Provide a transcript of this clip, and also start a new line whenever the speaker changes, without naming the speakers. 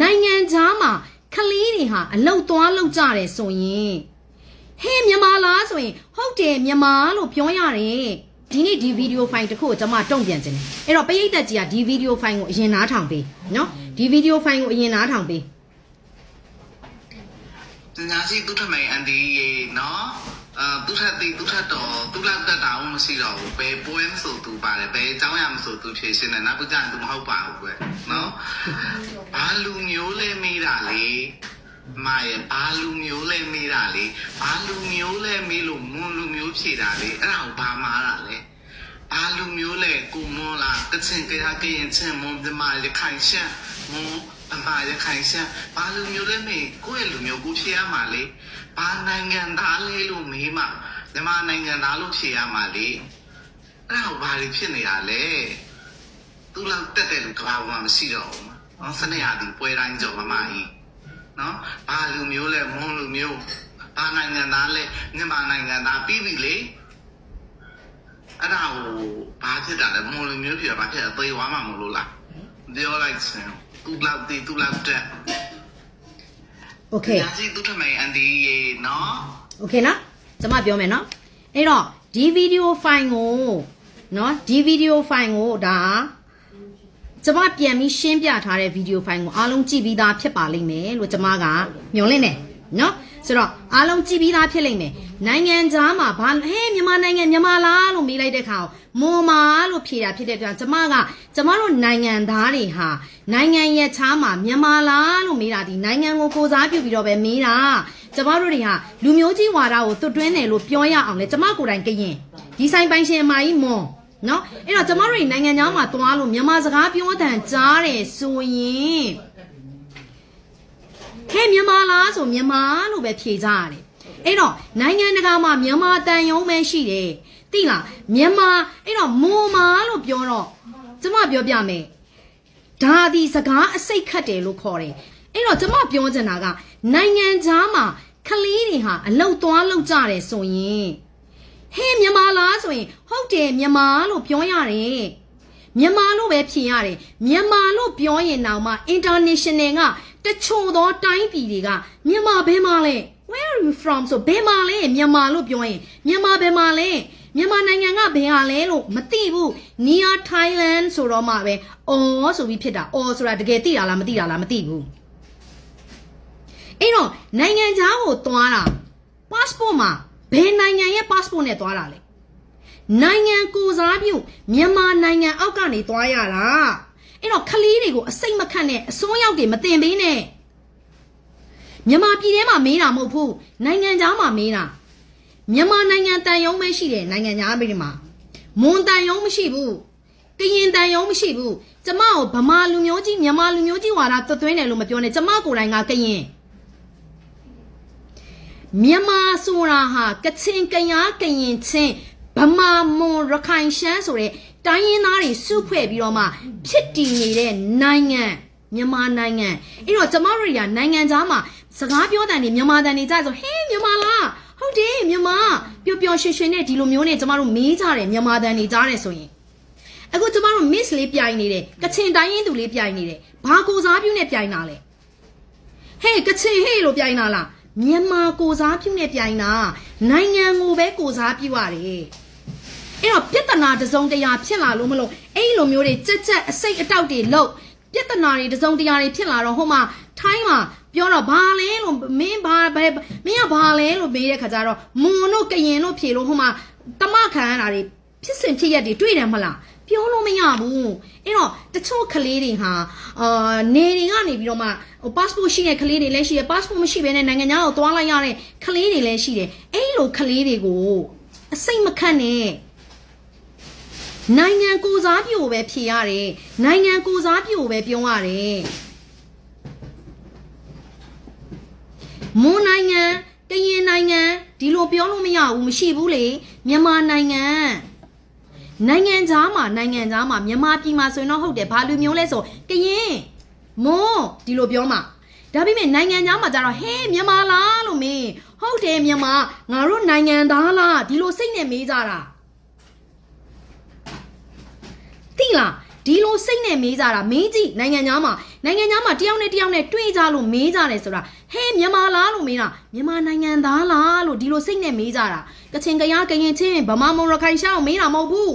နိုင်ငံခြားမှာကလေးတွေဟာအလုတ်သွားလောက်ကြတယ်ဆိုရင်ဟဲ့မြန်မာလားဆိုရင်ဟုတ်တယ်မြန်မာလို့ပြောရတယ်ဒီနေ့ဒီဗီဒီယိုဖိုင်တစ်ခုကိုကျွန်မတုံ့ပြန်ခြင်းတယ်အဲ့တော့ပရိသတ်ကြီးကဒီဗီဒီယိုဖိုင်ကိုအရင်နားထောင်ပေးနော်ဒီဗီဒီယိုဖိုင်ကိုအရင်နားထောင်ပေး
ပညာရှိသူထမိန်အန်ဒီရေနော် အာသူထက်တီသူထက်တော်သူလောက်တက်တာအောင်မရှိတော့ဘူးဘယ်ပွဲမဆိုသူပါတယ်ဘယ်အကြောင်းရမဆိုသူဖြေရှင်းတယ်နောက်ပကြရင်သူမဟုတ်ပါဘူးကွယ်နော်ဘာလူမျိုးလဲမေးတာလေမာရဲ့ဘာလူမျိုးလဲမေးတာလေဘာလူမျိုးလဲမေးလို့မွန်လူမျိုးဖြေတာလေအဲ့ဒါကိုဘာမာတာလဲဘာလူမျိုးလဲကိုမွန်လားတချင်ကြရကရင်ချင်းမွန်ဒီမာရခိုင်ရှမ်းမွန် အမရခိုင်ရှမ်းဘာလူမျိုးလဲမေးကိုယ့်ရဲ့လူမျိုးကိုဖြေရမှာလေဘာနိုင်ငံသားလဲလို့မေးမှမြန်မာနိုင်ငံသားလို့ဖြေရမှာလေအဲ့ဒါကိုဘာတွေဖြစ်နေတာလဲသူလောက်တက်တဲ့လူကဘာမှမရှိတော့ဘူးနော်စနေရသည်ပွဲတိုင်းကြော်မမကြီးနော်ဘာလူမျိုးလဲမွန်လူမျိုးဘာနိုင်ငံသားလဲမြန်မာနိုင်ငံသားပြီးပြီလေအဲ့ဒါကိုဘာဖြစ်တာလဲမွန်လူမျိုးဖြစ်တာဘာဖြစ်တာသေသွားမှာမလို့လားပြောလိုက်စမ်း သူ့လောက်ဒီသူ့လောက်တက်
okay
ညာစီသူ့ထမိုင်အန်ဒီရေနော်
okay နော်ကျမပြောမယ်နော်အဲ့တော့ဒီဗီဒီယိုဖိုင်ကိုနော်ဒီဗီဒီယိုဖိုင်ကိုဒါကျမပြန်ပြီးရှင်းပြထားတဲ့ဗီဒီယိုဖိုင်ကိုအားလုံးကြည့်ပြီးသားဖြစ်ပါလိမ့်မယ်လို့ကျမကညွှန်လင့်တယ်နော် ဆိုတော့အားလုံးကြည့်ပြီးသားဖြစ်လိမ့်မယ်နိုင်ငံခြားမှာဘာဟဲ့မြန်မာနိုင်ငံမြန်မာလားလို့မေးလိုက်တဲ့ခါမွန်မာလို့ဖြေတာဖြစ်တဲ့အတွက်ကျွန်မကကျွန်မတို့နိုင်ငံသားတွေဟာနိုင်ငံရဲ့ခြားမှာမြန်မာလားလို့မေးတာဒီနိုင်ငံကိုကိုစားပြုပြီးတော့ပဲမေးတာကျမတို့တွေဟာလူမျိုးကြီးဝါဒကိုတွတ်တွင်းတယ်လို့ပြောရအောင်လေကျမကိုယ်တိုင်ကရင်ဒီဆိုင်ပိုင်ရှင်အမကြီးမွန်နော်အဲ့တော့ကျမတို့တွေနိုင်ငံသားမှာတွားလို့မြန်မာစကားပြောတဲ့ကြားတယ်ဆိုရင် ဟဲ့မြန်မာလားဆိုမြန်မာလို့ပဲဖြေကြရတယ်အဲ့တော့နိုင်ငံတကာမှာမြန်မာတန်ယုံပဲရှိတယ်သိလားမြန်မာအဲ့တော့မွန်မာလို့ပြောတော့ကျမပြောပြမယ်ဒါဒီစကားအစိတ်ခတ်တယ်လို့ခေါ်တယ်အဲ့တော့ကျမပြောချင်တာကနိုင်ငံခြားမှာကလေးတွေဟာအလုတ်သွားလောက်ကြတယ်ဆိုရင်ဟဲ့မြန်မာလားဆိုရင်ဟုတ်တယ်မြန်မာလို့ပြောရတယ်မြန်မာလို့ပဲဖြေရတယ်မြန်မာလို့ပြောရင်တော့မှ international က တချို့သောတိုင်းပြည်တွေကမြန်မာဘယ်မှာလဲ where are you from ဆိုဘယ်မှာလဲမြန်မာလို့ပြောရင်မြန်မာဘယ်မှာလဲမြန်မာနိုင်ငံကဘယ်ဟာလဲလို့မသိဘူး near Thailand ဆိုတော့မှပဲအော်ဆိုပြီးဖြစ်တာအော်ဆိုတာတကယ်သိတာလားမသိတာလားမသိဘူးအဲ့တော့နိုင်ငံခြားကိုသွားတာ passport မှာဘယ်နိုင်ငံရဲ့ passport နဲ့သွားတာလဲနိုင်ငံကိုစားပြုမြန်မာနိုင်ငံအောက်ကနေသွားရတာ အဲ့တော့ခလေးတွေကိုအစိတ်မခတ်နဲ့အစွန်းရောက်တွေမတင်ပေးနဲ့မြန်မာပြည်ထဲမှာမေးတာမဟုတ်ဘူးနိုင်ငံခြားမှာမေးတာမြန်မာနိုင်ငံတန်ယုံပဲရှိတယ်နိုင်ငံခြားပြည်မှာမွန်တန်ယုံမရှိဘူးကရင်တန်ယုံမရှိဘူးကျမကိုဗမာလူမျိုးကြီးမြန်မာလူမျိုးကြီးဝါဒသွတ်သွင်းတယ်လို့မပြောနဲ့ကျမကိုယ်တိုင်ကကရင်မြန်မာဆိုတာဟာကချင်ကရားကရင်ချင်းဗ မာမွန်ရခိုင်ရှမ်းဆိုတဲ့တိုင်းရင်းသားတွေစုဖွဲ့ပြီးတော့မှဖြစ်တည်နေတဲ့နိုင်ငံမြန်မာနိုင်ငံအဲ့တော့ကျမတို့တွေကနိုင်ငံသားမှာစကားပြောတဲ့နေမြန်မာတန်နေကြဆိုဟေးမြန်မာလားဟုတ်တယ်မြန်မာပျော်ပျော်ရွှင်ရွှင်နဲ့ဒီလိုမျိုးနဲ့ကျမတို့မေးကြတယ်မြန်မာတန်နေကြတယ်ဆိုရင်အခုကျမတို့ miss လေးပြိုင်နေတယ်ကချင်တိုင်းရင်းသူလေးပြိုင်နေတယ်ဘာကိုစားပြုနဲ့ပြိုင်တာလဲဟေးကချင်ဟေးလို့ပြိုင်တာလားမြန်မာကိုစားပြုနဲ့ပြိုင်တာနိုင်ငံကိုပဲကိုစားပြုရတယ် အဲ့တော့ပြဿနာတစ်စုံတရာဖြစ်လာလို့မလို့အဲ့လိုမျိုးတွေကြက်ကြက်အစိတ်အတောက်တွေလို့ပြဿနာတွေတစ်စုံတရာတွေဖြစ်လာတော့ဟိုမှာထိုင်းမှာပြောတော့ဘာလဲလို့မင်းဘာဘယ်မင်းကဘာလဲလို့မေးတဲ့ခါကျတော့မွန်တို့ကရင်တို့ဖြေလို့ဟိုမှာတမခံရတာတွေဖြစ်စဉ်ဖြစ်ရက်တွေတွေ့တယ်မလားပြောလို့မရဘူးအဲ့တော့တချို့ကလေးတွေဟာအာနေတွေကနေပြီးတော့မှဟို passport ရှိတဲ့ကလေးတွေလည်းရှိတယ် passport မရှိဘဲနဲ့နိုင်ငံခြားကိုသွားလိုက်ရတဲ့ကလေးတွေလည်းရှိတယ်အဲ့လိုကလေးတွေကိုအစိတ်မခတ်နဲ့ နိုင်ငံကိုစားပြုပဲဖြေရတယ်နိုင်ငံကိုစားပြုပဲပြောရတယ်မွန်နိုင်ငံကရင်နိုင်ငံဒီလိုပြောလို့မရဘူးမရှိဘူးလေမြန်မာနိုင်ငံနိုင်ငံသားမှာနိုင်ငံသားမှာမြန်မာပြည်မှာဆိုရင်တော့ဟုတ်တယ်ဘာလူမျိုးလဲဆိုကရင်မွန်ဒီလိုပြောမှာဒါပေမဲ့နိုင်ငံသားမှာကျတော့ဟဲမြန်မာလားလို့မင်းဟုတ်တယ်မြန်မာငါတို့နိုင်ငံသားလားဒီလိုစိတ်နဲ့မေးကြတာ သိ လားဒီလိုစိတ်နဲ့မေးကြတာမင်းကြီးနိုင်ငံသားမှာနိုင်ငံသားမှာတယောက်နဲ့တယောက်နဲ့တွေ့ကြလို့မေးကြတယ်ဆိုတာဟဲမြန်မာလားလို့မေးတာမြန်မာနိုင်ငံသားလားလို့ဒီလိုစိတ်နဲ့မေးကြတာကချင်ကရားကရင်ချင်းဗမာမွန်ရခိုင်ရှောင်းမေးတာမဟုတ်ဘူး